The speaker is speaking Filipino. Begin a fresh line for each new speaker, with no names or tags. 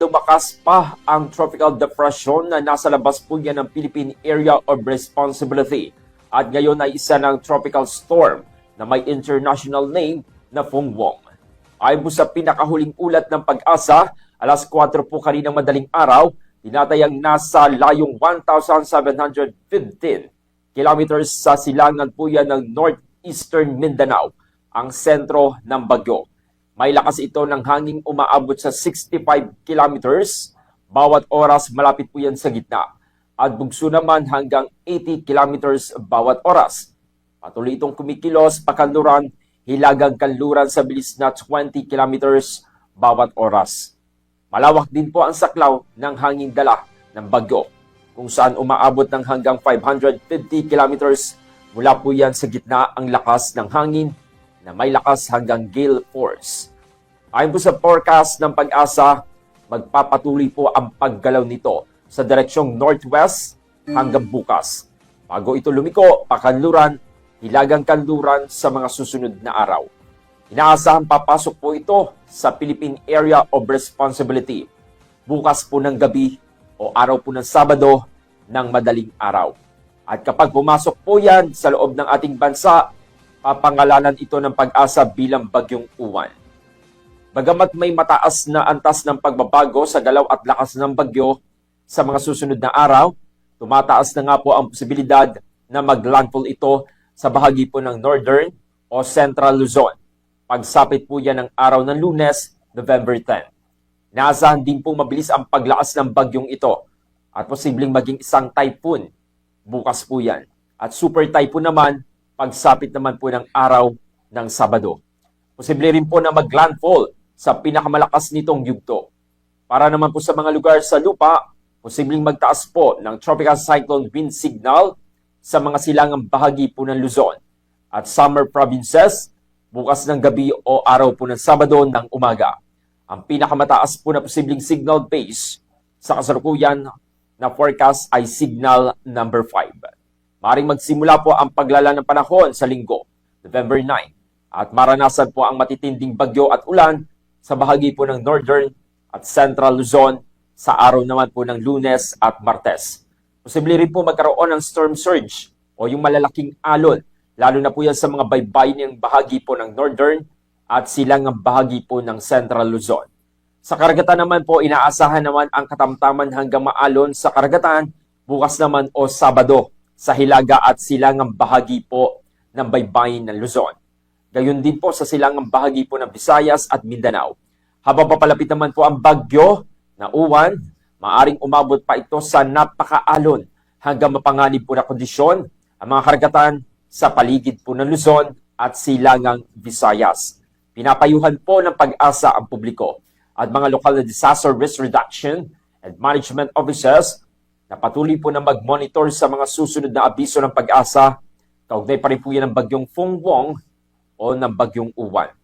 Lumakas pa ang tropical depression na nasa labas po yan ng Philippine Area of Responsibility at ngayon ay isa ng tropical storm na may international name na Fungwong. Ayon po sa pinakahuling ulat ng pag-asa, alas 4 po kaninang madaling araw, tinatayang nasa layong 1,715 kilometers sa silangan po yan ng northeastern Mindanao, ang sentro ng bagyo. May lakas ito ng hanging umaabot sa 65 kilometers bawat oras malapit po yan sa gitna at bugso naman hanggang 80 kilometers bawat oras. Patuloy itong kumikilos pakanluran, hilagang kanluran sa bilis na 20 kilometers bawat oras. Malawak din po ang saklaw ng hanging dala ng bagyo kung saan umaabot ng hanggang 550 kilometers mula po yan sa gitna ang lakas ng hangin na may lakas hanggang gale force. Ayon po sa forecast ng pag-asa, magpapatuloy po ang paggalaw nito sa direksyong northwest hanggang bukas. Bago ito lumiko, pakanluran, hilagang kanluran sa mga susunod na araw. Inaasahan papasok po ito sa Philippine Area of Responsibility bukas po ng gabi o araw po ng Sabado ng madaling araw. At kapag pumasok po yan sa loob ng ating bansa, papangalanan ito ng pag-asa bilang bagyong uwan. Bagamat may mataas na antas ng pagbabago sa galaw at lakas ng bagyo sa mga susunod na araw, tumataas na nga po ang posibilidad na maglandfall ito sa bahagi po ng Northern o Central Luzon. Pagsapit po yan ng araw ng lunes, November 10. Naasahan din po mabilis ang paglaas ng bagyong ito at posibleng maging isang typhoon bukas po yan. At super typhoon naman, pagsapit naman po ng araw ng Sabado. Posible rin po na maglandfall sa pinakamalakas nitong yugto. Para naman po sa mga lugar sa lupa, posibleng magtaas po ng tropical cyclone wind signal sa mga silangang bahagi po ng Luzon. At summer provinces, bukas ng gabi o araw po ng Sabado ng umaga. Ang pinakamataas po na posibleng signal base sa kasalukuyan na forecast ay signal number 5. Maring magsimula po ang paglala ng panahon sa linggo, November 9, at maranasan po ang matitinding bagyo at ulan sa bahagi po ng Northern at Central Luzon sa araw naman po ng Lunes at Martes. Posible rin po magkaroon ng storm surge o yung malalaking alon, lalo na po yan sa mga baybayin ng bahagi po ng Northern at silangang bahagi po ng Central Luzon. Sa karagatan naman po, inaasahan naman ang katamtaman hanggang maalon sa karagatan bukas naman o Sabado sa Hilaga at silangang bahagi po ng baybayin ng Luzon. Gayon din po sa silangang bahagi po ng Visayas at Mindanao. Habang papalapit naman po ang bagyo na uwan, maaring umabot pa ito sa napakaalon hanggang mapanganib po na kondisyon ang mga karagatan sa paligid po ng Luzon at silangang Visayas. Pinapayuhan po ng pag-asa ang publiko at mga lokal na disaster risk reduction and management officers na patuloy po na mag-monitor sa mga susunod na abiso ng pag-asa. Kaugnay pa rin po yan ng bagyong Fungwong o ng bagyong Uwan.